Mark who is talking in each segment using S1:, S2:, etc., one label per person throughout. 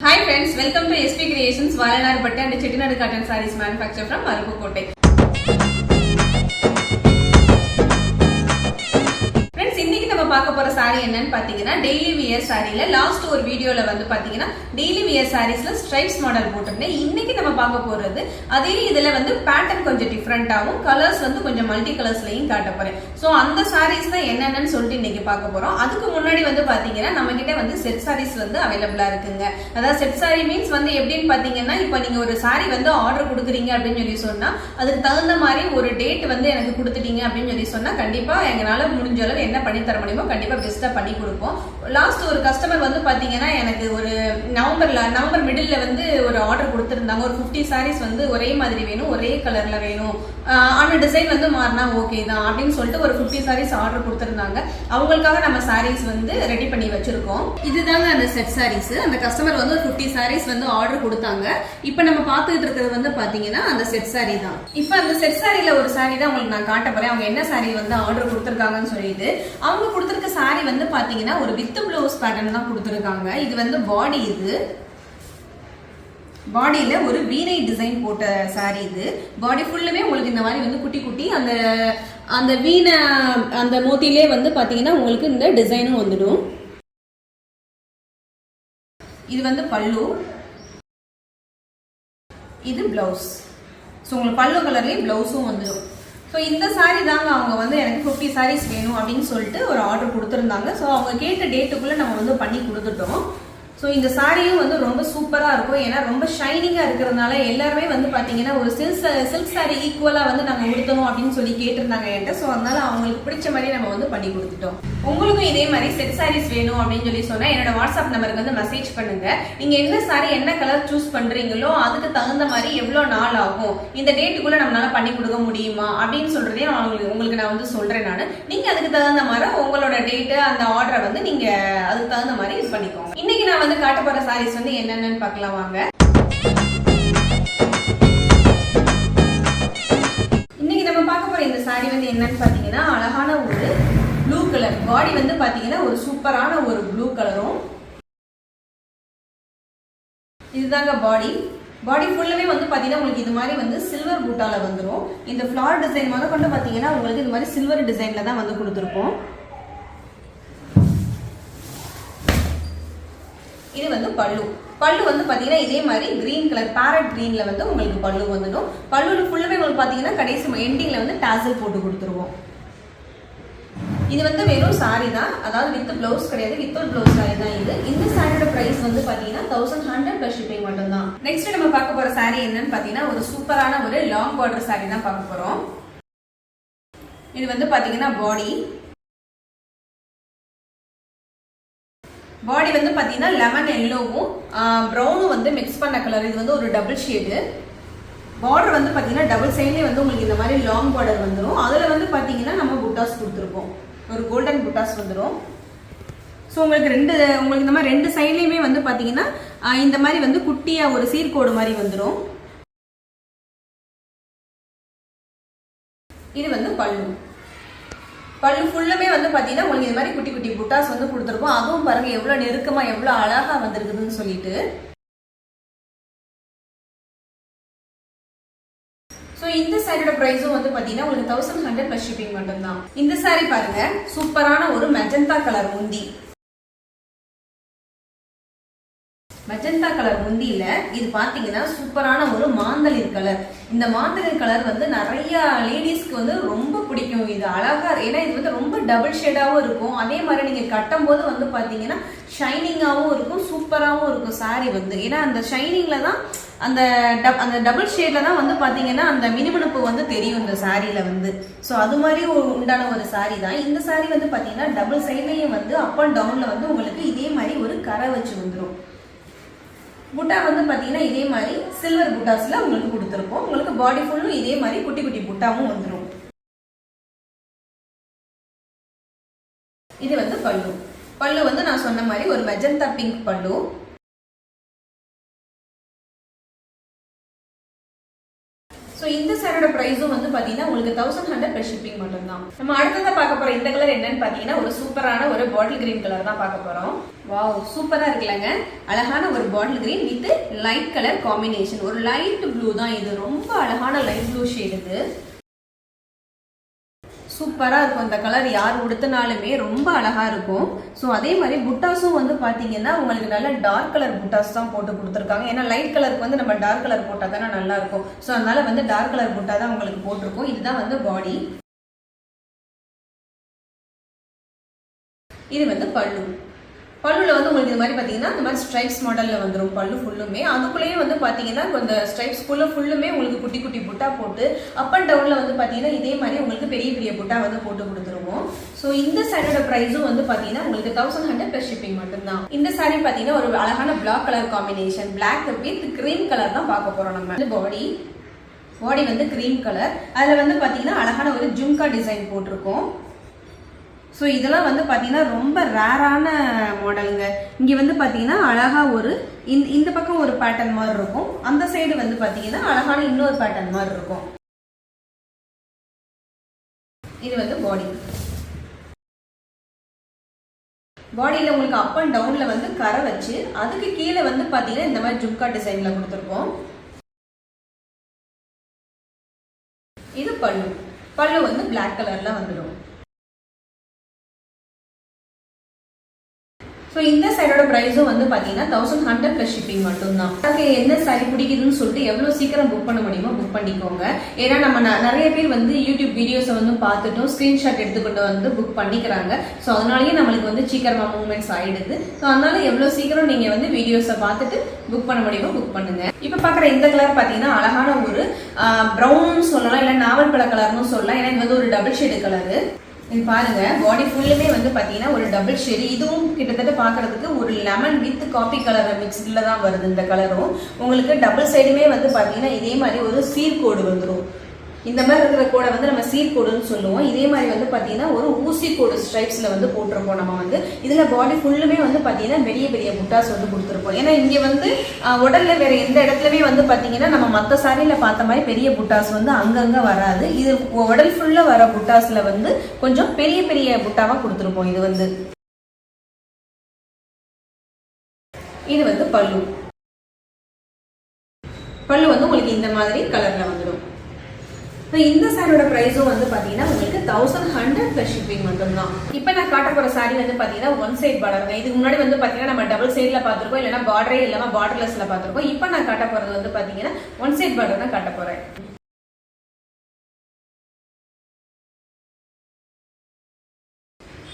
S1: Hi friends welcome to SP creations వాలనార్ బట్టి and Chettinad cotton saris manufacture from Araku కోటై நம்ம பார்க்க போற சாரி என்னன்னு பாத்தீங்கன்னா டெய்லி வியர் சாரியில லாஸ்ட் ஒரு வீடியோல வந்து பாத்தீங்கன்னா டெய்லி வியர் சாரீஸ்ல ஸ்ட்ரைப்ஸ் மாடல் போட்டிருந்தேன். இன்னைக்கு நம்ம பார்க்க போறது அதே இதுல வந்து பேட்டர்ன் கொஞ்சம் டிஃப்ரெண்டாகவும் கலர்ஸ் வந்து கொஞ்சம் மல்டி கலர்ஸ்லயும் காட்ட போறேன். ஸோ அந்த சாரீஸ் தான் என்னென்னு சொல்லிட்டு இன்னைக்கு பார்க்க போறோம். அதுக்கு முன்னாடி வந்து பாத்தீங்கன்னா நம்ம கிட்ட வந்து செட் சாரீஸ் வந்து அவைலபிளா இருக்குங்க. அதாவது செட் சாரி மீன்ஸ் வந்து எப்படின்னு பாத்தீங்கன்னா இப்போ நீங்க ஒரு சாரி வந்து ஆர்டர் கொடுக்குறீங்க அப்படின்னு சொல்லி சொன்னா அதுக்கு தகுந்த மாதிரி ஒரு டேட் வந்து எனக்கு கொடுத்துட்டீங்க அப்படின்னு சொல்லி சொன்னா கண்டிப்பா எங்களால முடிஞ்ச அளவு என்ன பண்ணி தர முடியும் கண்டிப்பா பெஸ்ட்டாக பண்ணி கொடுப்போம். லாஸ்ட் ஒரு கஸ்டமர் வந்து பார்த்தீங்கன்னா எனக்கு ஒரு நவம்பர்ல நவம்பர் மிடில் வந்து ஒரு ஆர்டர் கொடுத்துருந்தாங்க. ஒரு 50 சாரீஸ் வந்து ஒரே மாதிரி வேணும் ஒரே கலர்ல வேணும். ஆனால் டிசைன் வந்து மாறினா ஓகே தான் அப்படின்னு சொல்லிட்டு ஒரு 50 சாரீஸ் ஆர்டர் கொடுத்துருந்தாங்க. அவங்களுக்காக நம்ம சாரீஸ் வந்து ரெடி பண்ணி வச்சிருக்கோம். இதுதாங்க அந்த செட் சாரீஸ் அந்த கஸ்டமர் வந்து ஒரு 50 சாரீஸ் வந்து ஆர்டர் கொடுத்தாங்க. இப்போ நம்ம பார்த்துக்கிட்டு இருக்கிறது வந்து பார்த்தீங்கன்னா அந்த செட் சாரீ தான். இப்போ அந்த செட் சாரியில் ஒரு சாரி தான் உங்களுக்கு நான் காட்ட போறேன். அவங்க என்ன சாரி வந்து ஆர்டர் கொடுத்துருக்காங்கன்னு சொல்லிட்டு. அவங்க கொடுத்துருக்க சாரி வந்து பார்த்தீங்கன்னா ஒரு வித் ப்ளவுஸ் பேட்டர்ன் தான் கொடுத்துருக்காங்க. இது வந்து பாடி இது. பாடியில் ஒரு வீணை டிசைன் போட்ட saree இது. பாடி ஃபுல்லுமே உங்களுக்கு இந்த மாதிரி வந்து குட்டி குட்டி அந்த அந்த வீணை அந்த மோத்திலே வந்து பார்த்தீங்கன்னா உங்களுக்கு இந்த டிசைனும் வந்துடும். இது வந்து பல்லு. இது பிளவுஸ் ஸோ உங்களுக்கு பல்லு கலர்லேயும் பிளவுஸும் வந்துடும். ஸோ இந்த saree தாங்க அவங்க வந்து ஃபிஃப்டி சாரீஸ் வேணும் அப்படின்னு சொல்லிட்டு ஒரு ஆர்டர் கொடுத்துருந்தாங்க. ஸோ அவங்க கேட்ட டேட்டுக்குள்ளே நம்ம வந்து பண்ணி கொடுத்துட்டோம். ஸோ இந்த சாரியும் வந்து ரொம்ப சூப்பராக இருக்கும். ஏன்னா ரொம்ப ஷைனிங்காக இருக்கிறதுனால எல்லாருமே வந்து பார்த்தீங்கன்னா ஒரு சில்க் சில்க் சாரி ஈக்குவலாக வந்து நாங்கள் உடுத்தணும் அப்படின்னு சொல்லி கேட்டிருந்தாங்க என்கிட்ட. ஸோ அதனால அவங்களுக்கு பிடிச்ச மாதிரி நம்ம வந்து பண்ணி கொடுத்துட்டோம். உங்களுக்கும் இதே மாதிரி செட் சாரீஸ் வேணும் அப்படின்னு சொல்லி சொன்னால் என்னோட வாட்ஸ்அப் நம்பருக்கு வந்து மெசேஜ் பண்ணுங்க. நீங்கள் என்ன சாரி என்ன கலர் சூஸ் பண்ணுறீங்களோ அதுக்கு தகுந்த மாதிரி எவ்வளோ நாள் ஆகும் இந்த டேட்டுக்குள்ளே நம்மளால பண்ணி கொடுக்க முடியுமா அப்படின்னு சொல்றதையும் அவங்களுக்கு உங்களுக்கு நான் வந்து சொல்கிறேன் நான். நீங்கள் அதுக்கு தகுந்த மாதிரி உங்களோட டேட்டு அந்த ஆர்டரை வந்து நீங்கள் அதுக்கு தகுந்த மாதிரி இது பண்ணிக்கோங்க. இன்னைக்கு நான் வந்து காட்ட போற சாரீஸ் வந்து என்னென்னு பார்க்கலாம் வாங்க. இன்னைக்கு நம்ம பார்க்க போற இந்த சாரீ வந்து என்னன்னு பாத்தீங்கன்னா அழகான ஒரு ப்ளூ கலர் பாடி வந்து பாத்தீங்கன்னா ஒரு சூப்பரான ஒரு ப்ளூ கலரும் இதுதாங்க பாடி பாடி ஃபுல்லுமே வந்து பார்த்தீங்கன்னா உங்களுக்கு இது மாதிரி வந்து சில்வர் பூட்டால வந்துரும். இந்த ஃப்ளார் டிசைன் முதல் கொண்டு பார்த்தீங்கன்னா உங்களுக்கு இது மாதிரி சில்வர் டிசைன்ல தான் வந்து கொடுத்துருப்போம். இது வந்து பல்லு. பல்லு வந்து பார்த்தீங்கன்னா இதே மாதிரி கிரீன் கலர் பேரட் கிரீன்ல வந்து உங்களுக்கு பல்லு வந்துடும். பல்லுல ஃபுல்லுமே உங்களுக்கு பார்த்தீங்கன்னா கடைசி எண்டிங்ல வந்து டாசல் போட்டு கொடுத்துருவோம். இது வந்து வெறும் சாரி தான். அதாவது வித் பிளவுஸ் கிடையாது வித்தவுட் பிளவுஸ் சாரி தான் இது. இந்த சாரியோட பிரைஸ் வந்து பார்த்தீங்கன்னா தௌசண்ட் ஹண்ட்ரட் ப்ளஸ் ஷிப்பிங் மட்டும் தான் நெக்ஸ்ட் நம்ம பார்க்க போற சாரி என்னன்னு பார்த்தீங்கன்னா ஒரு சூப்பரான ஒரு லாங் பார்டர் சாரி தான் பார்க்க போறோம். இது வந்து பார்த்தீங்கன்னா பாடி பாடி வந்து பார்த்தீங்கன்னா லெமன் எல்லோவும் ப்ரௌனும் வந்து மிக்ஸ் பண்ண கலர் இது வந்து ஒரு டபுள் ஷேடு பார்டர் வந்து பார்த்தீங்கன்னா டபுள் சைட்லேயே வந்து உங்களுக்கு இந்த மாதிரி லாங் பார்டர் வந்துடும் அதில் வந்து பார்த்தீங்கன்னா நம்ம புட்டாஸ் கொடுத்துருக்கோம் ஒரு கோல்டன் புட்டாஸ் வந்துடும் ஸோ உங்களுக்கு ரெண்டு உங்களுக்கு இந்த மாதிரி ரெண்டு சைட்லேயுமே வந்து பார்த்தீங்கன்னா இந்த மாதிரி வந்து குட்டியாக ஒரு சீர்கோடு மாதிரி வந்துடும் இது வந்து பல்லு. பல்லு ஃபுல்லுமே வந்து பார்த்தீங்கன்னா உங்களுக்கு இது மாதிரி குட்டி குட்டி புட்டாஸ் வந்து கொடுத்துருப்போம் அதுவும் பாருங்கள் எவ்வளோ நெருக்கமாக எவ்வளோ அழகாக வந்திருக்குதுன்னு சொல்லிட்டு. ஸோ இந்த சாரியோட ப்ரைஸும் வந்து பார்த்தீங்கன்னா உங்களுக்கு தௌசண்ட் ஹண்ட்ரட் ப்ளஸ் ஷிப்பிங் மட்டும்தான். இந்த சாரி பாருங்க சூப்பரான ஒரு மெஜந்தா கலர் முந்தி. மெஜந்தா கலர் முந்தியில இது பாத்தீங்கன்னா சூப்பரான ஒரு மாந்தளிர் கலர் இந்த மாந்தளிர் கலர் வந்து நிறைய லேடிஸ்க்கு வந்து ரொம்ப பிடிக்கும். இது அழகா ஏன்னா இது வந்து ரொம்ப டபுள் ஷேடாவும் இருக்கும். அதே மாதிரி நீங்க கட்டும் போது வந்து பாத்தீங்கன்னா ஷைனிங்காவும் இருக்கும் சூப்பராகவும் இருக்கும் saree வந்து. ஏன்னா அந்த ஷைனிங்ல தான் அந்த டப் அந்த டபுள் ஷேட்ல தான் வந்து பாத்தீங்கன்னா அந்த மினுமினுப்பு வந்து தெரியும் இந்த சாரியில வந்து. ஸோ அது மாதிரி உண்டான ஒரு saree தான். இந்த saree வந்து பாத்தீங்கன்னா டபுள் சைட்லயும் வந்து அப் அண்ட் டவுன்ல வந்து உங்களுக்கு இதே மாதிரி ஒரு கரை வச்சு வந்துடும் புட்டா வந்து பார்த்தீங்கன்னா இதே மாதிரி சில்வர் புட்டாஸில் உங்களுக்கு கொடுத்துருப்போம். உங்களுக்கு பாடி ஃபுல்லும் இதே மாதிரி குட்டி குட்டி புட்டாவும் வந்துடும் இது வந்து பல்லு. பல்லு வந்து நான் சொன்ன மாதிரி ஒரு மெஜந்தா பிங்க் பல்லு. ப்ரைஸும் உங்களுக்கு தௌசண்ட் ஹண்ட்ரட் ப்ளஸ் ஷிப்பிங் மட்டும்தான். நம்ம அடுத்ததை பார்க்க போகிற இந்த கலர் என்னன்னு பார்த்தீங்கன்னா ஒரு சூப்பரான ஒரு பாட்டில் கிரீன் கலர் தான் பார்க்க போகிறோம் வாவ் சூப்பராக இருக்குல்லங்க. அழகான ஒரு bottle green with light colour combination ஒரு லைட் ப்ளூ தான் இது. ரொம்ப அழகான லைட் ப்ளூ ஷேடு இது. சூப்பராக இருக்கும். அந்த கலர் யார் உடுத்தினாலுமே ரொம்ப அழகாக இருக்கும். ஸோ அதே மாதிரி புட்டாஸும் வந்து பார்த்தீங்கன்னா உங்களுக்கு நல்ல டார்க் கலர் புட்டாஸ் தான் போட்டு கொடுத்துருக்காங்க. ஏன்னா லைட் கலருக்கு வந்து நம்ம டார்க் கலர் போட்டால் தானே நல்லாயிருக்கும் ஸோ அதனால் வந்து டார்க் கலர் புட்டா தான் உங்களுக்கு போட்டிருக்கோம். இதுதான் வந்து பாடி இது வந்து பல்லு. பல்லுல வந்து உங்களுக்கு இது மாதிரி பார்த்தீங்கன்னா இந்த மாதிரி ஸ்ட்ரைப்ஸ் மாடலில் வந்துடும் பல்லு ஃபுல்லுமே அதுக்குள்ளேயே வந்து பார்த்தீங்கன்னா இந்த ஸ்ட்ரைப்ஸ் ஃபுல்லாக ஃபுல்லுமே உங்களுக்கு குட்டி குட்டி புட்டா போட்டு அப் அண்ட் டவுனில் வந்து பார்த்தீங்கன்னா இதே மாதிரி உங்களுக்கு பெரிய பெரிய புட்டா வந்து போட்டு கொடுத்துருவோம். ஸோ இந்த சாரியோட ப்ரைஸும் வந்து பார்த்தீங்கன்னா உங்களுக்கு தௌசண்ட் ஹண்ட்ரட் ப்ளஸ் ஷிப்பிங் மட்டும்தான். இந்த சாரி பார்த்தீங்கன்னா ஒரு அழகான black colour combination black with cream colour தான் பார்க்க போகிறோம் நம்ம. பாடி பாடி வந்து கிரீம் கலர் அதில் வந்து பார்த்தீங்கன்னா அழகான ஒரு ஜும்கா டிசைன் போட்டிருக்கோம். ஸோ இதெல்லாம் வந்து பார்த்தீங்கன்னா ரொம்ப ரேரான மாடலுங்க இங்கே வந்து பார்த்தீங்கன்னா அழகாக ஒரு இந்த இந்த பக்கம் ஒரு பேட்டர்ன் மாதிரி இருக்கும். அந்த சைடு வந்து பார்த்தீங்கன்னா அழகான இன்னொரு பேட்டர்ன் மாதிரி இருக்கும். இது வந்து பாடி பாடியில் உங்களுக்கு அப் அண்ட் டவுனில் வந்து கரை வச்சு அதுக்கு கீழே வந்து பார்த்தீங்கன்னா இந்த மாதிரி ஜும்கா டிசைனில் கொடுத்துருக்கோம். இது பல்லு. பல்லு வந்து பிளாக் கலரில் வந்துடும். ஸோ இந்த சைடோட ப்ரைஸும் வந்து பார்த்தீங்கன்னா தௌசண்ட் ஹண்ட்ரட் ப்ளஸ் ஷிப்பிங் மட்டும்தான். அதுக்கு என்ன சாரி பிடிக்குதுன்னு சொல்லிட்டு எவ்வளோ சீக்கிரம் புக் பண்ண முடியுமோ புக் பண்ணிக்கோங்க. ஏன்னா நம்ம ந- நிறைய பேர் வந்து யூடியூப் வீடியோஸை வந்து பார்த்துட்டும் ஸ்க்ரீன்ஷாட் எடுத்துக்கிட்டு வந்து புக் பண்ணிக்கிறாங்க. ஸோ அதனாலேயே நம்மளுக்கு வந்து சீக்கிரமாக மூவ்மெண்ட்ஸ் ஆகிடுது ஸோ அதனால எவ்வளோ சீக்கிரம் நீங்கள் வந்து வீடியோஸை பார்த்துட்டு புக் பண்ண முடியுமோ புக் பண்ணுங்க. இப்போ பார்க்குற இந்த கலர் பார்த்தீங்கன்னா அழகான ஒரு ப்ரௌன் சொல்லலாம் இல்லை நாவல் பழ கலர்னு சொல்லலாம். ஏன்னா இது வந்து ஒரு டபுள் ஷேடு கலரு இது பாருங்க பாடி ஃபுல்லுமே வந்து பார்த்தீங்கன்னா ஒரு டபுள் ஷேடு இதுவும் கிட்டத்தட்ட பார்க்கறதுக்கு ஒரு லெமன் வித் காஃபி கலர் மிக்ஸ்டில் தான் வருது இந்த கலரும் உங்களுக்கு டபுள் சைடுமே வந்து பார்த்தீங்கன்னா இதே மாதிரி ஒரு சீர்கோடு வந்துடும் இந்த மாதிரி இருக்கிற கோடை வந்து நம்ம சீர்கோடுன்னு சொல்லுவோம். இதே மாதிரி வந்து பார்த்தீங்கன்னா ஒரு ஊசி கோடு ஸ்ட்ரைப்ஸில் வந்து போட்டிருப்போம் நம்ம வந்து. இதில் பாடி ஃபுல்லுமே வந்து பார்த்தீங்கன்னா பெரிய பெரிய புட்டாஸ் வந்து கொடுத்துருப்போம். ஏன்னா இங்கே வந்து உடலில் உடல்ல வேற எந்த இடத்துலையுமே வந்து பார்த்தீங்கன்னா நம்ம மற்ற சாரியில் பார்த்த மாதிரி பெரிய புட்டாஸ் வந்து அங்கங்கே வராது. இது உடல் ஃபுல்லாக வர புட்டாஸில் வந்து கொஞ்சம் பெரிய பெரிய புட்டாவாக கொடுத்துருப்போம். இது வந்து. இது வந்து பல்லு. பல்லு வந்து உங்களுக்கு இந்த மாதிரி கலரில் வந்துடும் இப்போ இந்த சாரியோட ப்ரைஸும் வந்து பார்த்தீங்கன்னா உங்களுக்கு தௌசண்ட் ஹண்ட்ரட் ப்ளஸ் ஷிப்பிங் மட்டும்தான். இப்போ நான் காட்ட போகிற சாரி வந்து பார்த்தீங்கன்னா ஒன் சைட் பார்டருங்க இதுக்கு முன்னாடி வந்து பார்த்தீங்கன்னா நம்ம டபுள் சைடில் பார்த்துருக்கோம் இல்லைனா பார்டரே இல்லாமல் பார்டர்லெஸில் பார்த்துருக்கோம். இப்போ நான் காட்ட போகிறது வந்து பார்த்தீங்கன்னா ஒன் சைட் பார்டர் தான் காட்ட போகிறேன்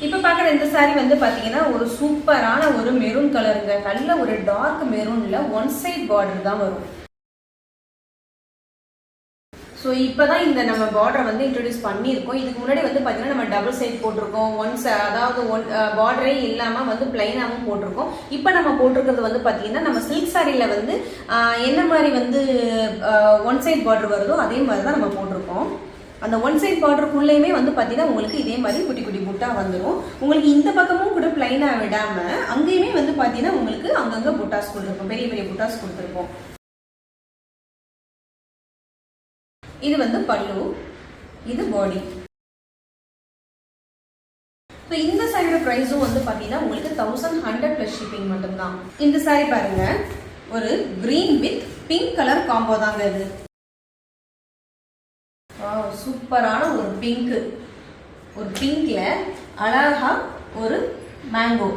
S1: இப்போ பார்க்குற இந்த saree வந்து பார்த்தீங்கன்னா ஒரு சூப்பரான ஒரு மெரூன் கலருங்க நல்ல ஒரு டார்க் மெரூனில் ஒன் சைட் பார்டர் தான் வரும். ஸோ இப்போ தான் இந்த நம்ம பார்டரை வந்து இன்ட்ரடியூஸ் பண்ணியிருக்கோம். இதுக்கு முன்னாடி வந்து பார்த்தீங்கன்னா நம்ம டபுள் சைட் போட்டிருக்கோம். ஒன் அதாவது ஒன் பார்டரே இல்லாமல் வந்து பிளைனாகவும் போட்டிருக்கோம். இப்போ நம்ம போட்டிருக்கிறது வந்து பார்த்தீங்கன்னா நம்ம சில்க் சாரியில் வந்து என்ன மாதிரி வந்து ஒன் சைட் பார்டர் வருதோ அதே மாதிரி தான் நம்ம போட்டிருக்கோம். அந்த ஒன் சைட் பார்டருக்குள்ளேயுமே வந்து பார்த்தீங்கன்னா உங்களுக்கு இதே மாதிரி குட்டி குட்டி புட்டா வந்துடும் உங்களுக்கு இந்த பக்கமும் கூட பிளைனாக விடாமல் அங்கேயுமே வந்து பார்த்தீங்கன்னா உங்களுக்கு அங்கங்கே புட்டாஸ் கொடுத்துருப்போம். பெரிய பெரிய புட்டாஸ் கொடுத்துருப்போம். இது வந்து பல்லு இது பாடி ஸோ இந்த சாரியோட ப்ரைஸும் வந்து பார்த்தீங்கன்னா உங்களுக்கு தௌசண்ட் ஹண்ட்ரட் ப்ளஸ் ஷிப்பிங் மட்டும்தான். இந்த சாரி பாருங்க. ஒரு green with pink colour combo தாங்க இது. சூப்பரான ஒரு பிங்க் ஒரு பிங்க்ல அழகா ஒரு மேங்கோ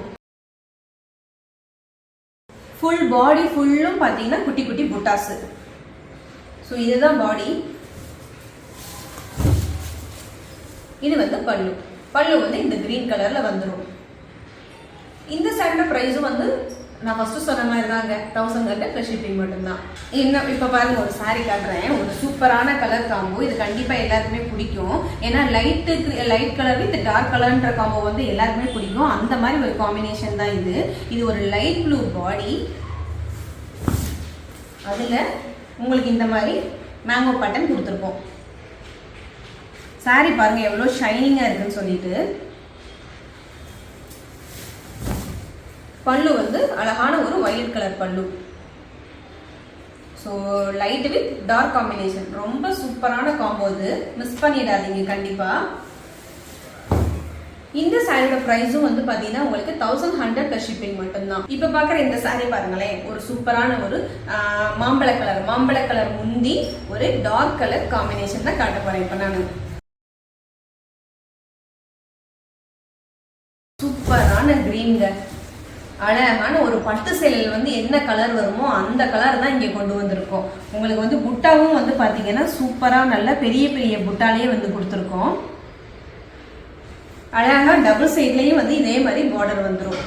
S1: ஃபுல் பாடி ஃபுல்லும் பார்த்தீங்கன்னா குட்டி குட்டி புட்டாஸு ஸோ இதுதான் பாடி இது வந்து பல்லு. பல்லு வந்து இந்த கிரீன் கலர்ல வந்துடும் இந்த சாரியோட ப்ரைஸும் வந்து நான் ஃபர்ஸ்ட் சொன்ன மாதிரி தாங்க. தௌசண்ட் கட்ட ப்ளஸ் ஷிப்பிங் மட்டும்தான். இன்னும் இப்போ பாருங்க ஒரு சாரி காட்டுறேன். ஒரு சூப்பரான கலர் காம்போ இது கண்டிப்பாக எல்லாருக்குமே பிடிக்கும். ஏன்னா லைட்டு லைட் கலர் இந்த டார்க் கலர்ன்ற காம்போ வந்து எல்லாருக்குமே பிடிக்கும். அந்த மாதிரி ஒரு காம்பினேஷன் தான் இது. இது ஒரு லைட் ப்ளூ பாடி அதில் உங்களுக்கு இந்த மாதிரி மேங்கோ பட்டன் கொடுத்துருப்போம். சாரி பாருங்க எவ்வளோ ஷைனிங்காக இருக்குன்னு சொல்லிட்டு. பல்லு வந்து அழகான ஒரு ஒயிட் கலர் பல்லு. So light with dark combination ரொம்ப சூப்பரான காம்போ இது. மிஸ் பண்ணிடாதீங்க கண்டிப்பாக இந்த சாரியோட ப்ரைஸும் வந்து பார்த்தீங்கன்னா உங்களுக்கு தௌசண்ட் ஹண்ட்ரட் ப்ளஸ் ஷிப்பிங் மட்டும்தான். இப்போ பார்க்குற இந்த சாரி பாருங்களேன் ஒரு சூப்பரான ஒரு மாம்பழ கலர் மாம்பழ கலர் முந்தி ஒரு டார்க் கலர் காம்பினேஷன் தான் காட்ட போகிறேன் இப்போ நான். சூப்பரான அழகான ஒரு பட்டு சேலையில் வந்து என்ன கலர் வருமோ அந்த கலர் தான் இங்கே கொண்டு வந்திருக்கோம். உங்களுக்கு வந்து புட்டாவும் வந்து பார்த்தீங்கன்னா சூப்பராக நல்ல பெரிய பெரிய புட்டாலேயே வந்து கொடுத்துருக்கோம். அழகாக டபுள் சைட்லேயும் வந்து இதே மாதிரி பார்டர் வந்துடும்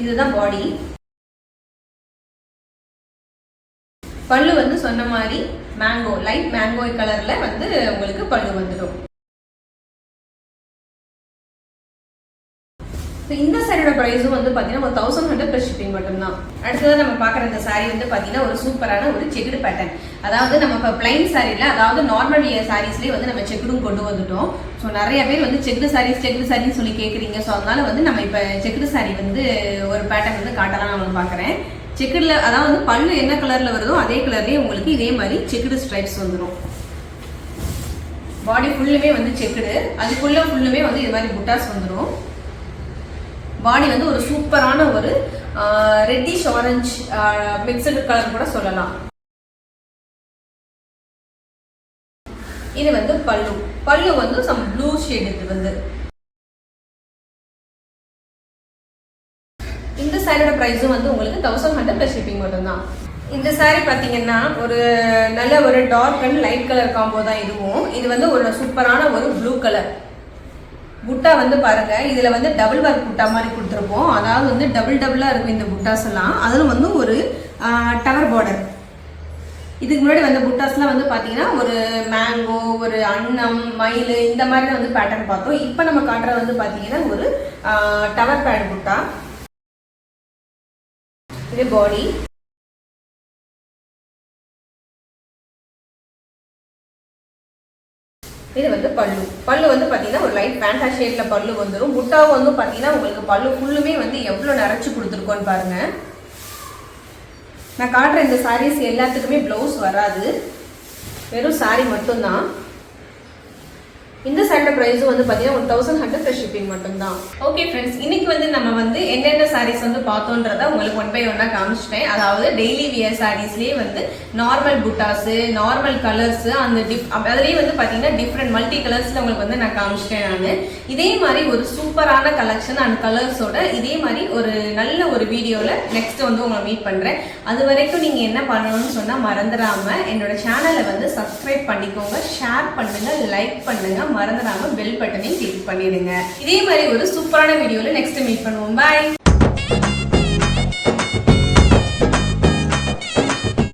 S1: இதுதான் பாடி பல்லு வந்து சொன்ன மாதிரி மேங்கோ லைட் மேங்கோ கலரில் வந்து உங்களுக்கு பல்லு வந்துடும் ஸோ இந்த சாரியோட ப்ரைஸும் வந்து பார்த்தீங்கன்னா ஒரு தௌசண்ட் ஹண்ட்ரட் ப்ளஸ் ஷிப்பிங் மட்டும்தான். அடுத்ததாக நம்ம பார்க்குற இந்த சாரி வந்து பார்த்தீங்கன்னா ஒரு சூப்பரான ஒரு செக்குடு பேட்டர்ன் அதாவது நம்ம இப்போ பிளைன் சாரியில் அதாவது நார்மல் வியர் சாரீஸ்லேயே வந்து நம்ம செக்குடும் கொண்டு வந்துட்டோம். ஸோ நிறைய பேர் வந்து செக்குடு சாரீஸ் செக்குடு சாரின்னு சொல்லி கேட்குறீங்க ஸோ அதனால வந்து நம்ம இப்போ செக்குடு சாரி வந்து ஒரு பேட்டர்ன் வந்து காட்டலாம் நான் பார்க்குறேன். செக்குடில் அதாவது வந்து பல்லு என்ன கலரில் வருதோ அதே கலர்லேயே உங்களுக்கு இதே மாதிரி செக்குடு ஸ்ட்ரைப்ஸ் வந்துடும் பாடி ஃபுல்லுமே வந்து செக்குடு அதுக்குள்ளே ஃபுல்லுமே வந்து இது மாதிரி புட்டாஸ் வந்துடும் பாடி வந்து ஒரு சூப்பரான ஒரு ரெட்டிஷ் ஆரஞ்சு மிக்சடு கலர் கூட சொல்லலாம். இது வந்து பல்லு. பல்லு வந்து சம் ப்ளூ ஷேட் இது வந்து. இந்த சாரியோட ப்ரைஸும் வந்து உங்களுக்கு தௌசண்ட் ஹண்ட்ரட் ப்ளஸ் ஷிப்பிங் மட்டும்தான். இந்த சாரி பார்த்தீங்கன்னா ஒரு நல்ல ஒரு dark and light colour combo தான் இதுவும். இது வந்து ஒரு சூப்பரான ஒரு ப்ளூ கலர் புட்டா வந்து பாருங்க இதில் வந்து டபுள் ஒர்க் புட்டா மாதிரி கொடுத்துருப்போம். அதாவது வந்து டபுள் டபுளாக இருக்கும் இந்த புட்டாஸ் எல்லாம். அதில் வந்து ஒரு டவர் பார்டர் இதுக்கு முன்னாடி வந்த புட்டாஸ்லாம் வந்து பார்த்தீங்கன்னா ஒரு மேங்கோ ஒரு அன்னம் மயில் இந்த மாதிரி தான் வந்து பேட்டர்ன் பார்த்தோம். இப்போ நம்ம காட்டுறது வந்து பார்த்தீங்கன்னா ஒரு டவர் பேட் புட்டா. இது பாடி இது வந்து பல்லு. பல்லு வந்து பார்த்தீங்கன்னா ஒரு லைட் பேண்டா ஷேட்ல பல்லு வந்துடும் முட்டாவும் வந்து பார்த்தீங்கன்னா உங்களுக்கு பல்லு ஃபுல்லுமே வந்து எவ்வளோ நிறச்சி கொடுத்துருக்கோன்னு பாருங்க. நான் காட்டுற இந்த சாரீஸ் எல்லாத்துக்குமே ப்ளவுஸ் வராது. வெறும் சாரீ மட்டும்தான். இந்த சாரியோட ப்ரைஸும் வந்து பார்த்தீங்கன்னா ஒன் தௌசண்ட் ஹண்ட்ரட் ஷிப்பிங் மட்டும்தான். ஓகே ஃப்ரெண்ட்ஸ் இன்னைக்கு வந்து நம்ம வந்து என்னென்ன சாரீஸ் வந்து பார்த்தோன்றத உங்களுக்கு ஒன் பை ஒன்னாக காமிச்சிட்டேன். அதாவது டெய்லி வியர் சாரீஸ்லேயே வந்து நார்மல் புட்டாஸு நார்மல் கலர்ஸு அந்த டிஃப் அதுலேயே வந்து பார்த்தீங்கன்னா டிஃப்ரெண்ட் மல்டி கலர்ஸில் உங்களுக்கு வந்து நான் காமிச்சிட்டேன் நான். இதே மாதிரி ஒரு சூப்பரான கலெக்ஷன் அண்ட் கலர்ஸோட இதே மாதிரி ஒரு நல்ல ஒரு வீடியோவில் நெக்ஸ்ட் வந்து உங்களை மீட் பண்ணுறேன் அது வரைக்கும் நீங்கள் என்ன பண்ணணும்னு சொன்னால் மறந்துடாம என்னோட சேனலை வந்து சப்ஸ்கிரைப் பண்ணிக்கோங்க. ஷேர் பண்ணுங்க லைக் பண்ணுங்க. மறந்துடாம பெல் பட்டனையும் கிளிக் பண்ணிடுங்க. இதே மாதிரி ஒரு சூப்பரான வீடியோவில் நெக்ஸ்ட் மீட் பண்ணுவோம். பாய்